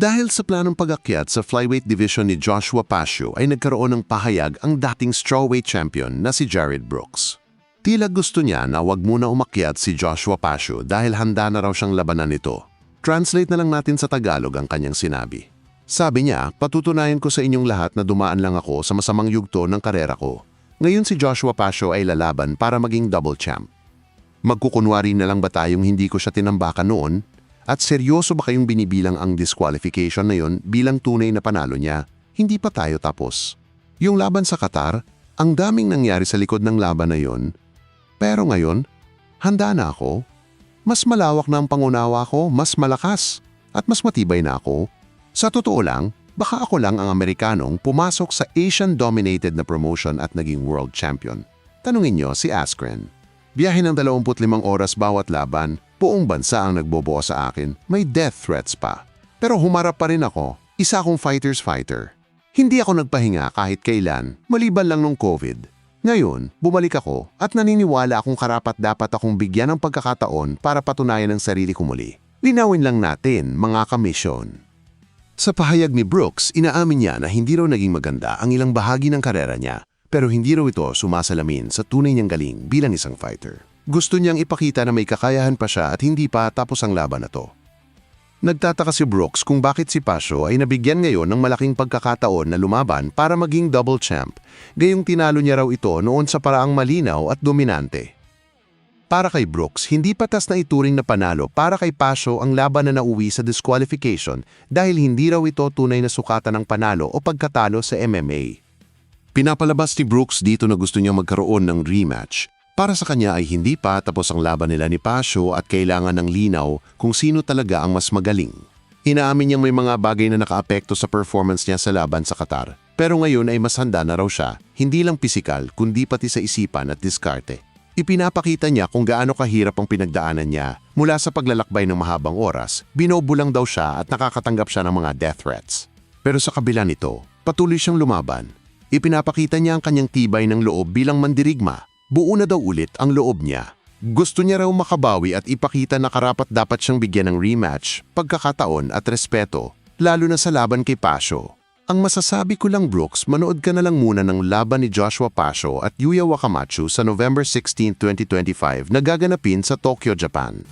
Dahil sa planong pag-akyat sa flyweight division ni Joshua Pasio ay nagkaroon ng pahayag ang dating strawweight champion na si Jared Brooks. Tila gusto niya na wag muna umakyat si Joshua Pasio dahil handa na raw siyang labanan nito. Translate na lang natin sa Tagalog ang kanyang sinabi. Sabi niya, patutunayan ko sa inyong lahat na dumaan lang ako sa masamang yugto ng karera ko. Ngayon si Joshua Pasio ay lalaban para maging double champ. Magkukunwari na lang ba tayong hindi ko siya tinambakan noon? At seryoso ba kayong binibilang ang disqualification na yon bilang tunay na panalo niya? Hindi pa tayo tapos. Yung laban sa Qatar, ang daming nangyari sa likod ng laban na yon. Pero ngayon, handa na ako. Mas malawak na ang pangunawa ko, mas malakas, at mas matibay na ako. Sa totoo lang, baka ako lang ang Amerikanong pumasok sa Asian-dominated na promotion at naging world champion. Tanungin nyo si Askren. Biyahe ng 25 oras bawat laban, buong bansa ang nagbobuo sa akin, may death threats pa. Pero humarap pa rin ako, isa akong fighter's fighter. Hindi ako nagpahinga kahit kailan, maliban lang nung COVID. Ngayon, bumalik ako at naniniwala akong karapat dapat akong bigyan ng pagkakataon para patunayan ang sarili ko muli. Linawin lang natin, mga kamisyon. Sa pahayag ni Brooks, inaamin niya na hindi raw naging maganda ang ilang bahagi ng karera niya, pero hindi raw ito sumasalamin sa tunay niyang galing bilang isang fighter. Gusto niyang ipakita na may kakayahan pa siya at hindi pa tapos ang laban na to. Nagtataka si Brooks kung bakit si Pasio ay nabigyan ngayon ng malaking pagkakataon na lumaban para maging double champ, gayong tinalo niya raw ito noon sa paraang malinaw at dominante. Para kay Brooks, hindi patas na ituring na panalo para kay Pasio ang laban na nauwi sa disqualification dahil hindi raw ito tunay na sukatan ng panalo o pagkatalo sa MMA. Pinapalabas ni Brooks dito na gusto niya magkaroon ng rematch. Para sa kanya ay hindi pa tapos ang laban nila ni Pasio at kailangan ng linaw kung sino talaga ang mas magaling. Inaamin niyang may mga bagay na nakaapekto sa performance niya sa laban sa Qatar. Pero ngayon ay mas handa na raw siya, hindi lang pisikal kundi pati sa isipan at diskarte. Ipinapakita niya kung gaano kahirap ang pinagdaanan niya mula sa paglalakbay ng mahabang oras, binobulang daw siya at nakakatanggap siya ng mga death threats. Pero sa kabila nito, patuloy siyang lumaban. Ipinapakita niya ang kanyang tibay ng loob bilang mandirigma. Buo na daw ulit ang loob niya. Gusto niya raw makabawi at ipakita na karapat dapat siyang bigyan ng rematch, pagkakataon at respeto, lalo na sa laban kay Pasio. Ang masasabi ko lang Brooks, manood ka na lang muna ng laban ni Joshua Pasio at Yuya Wakamatsu sa November 16, 2025 na gaganapin sa Tokyo, Japan.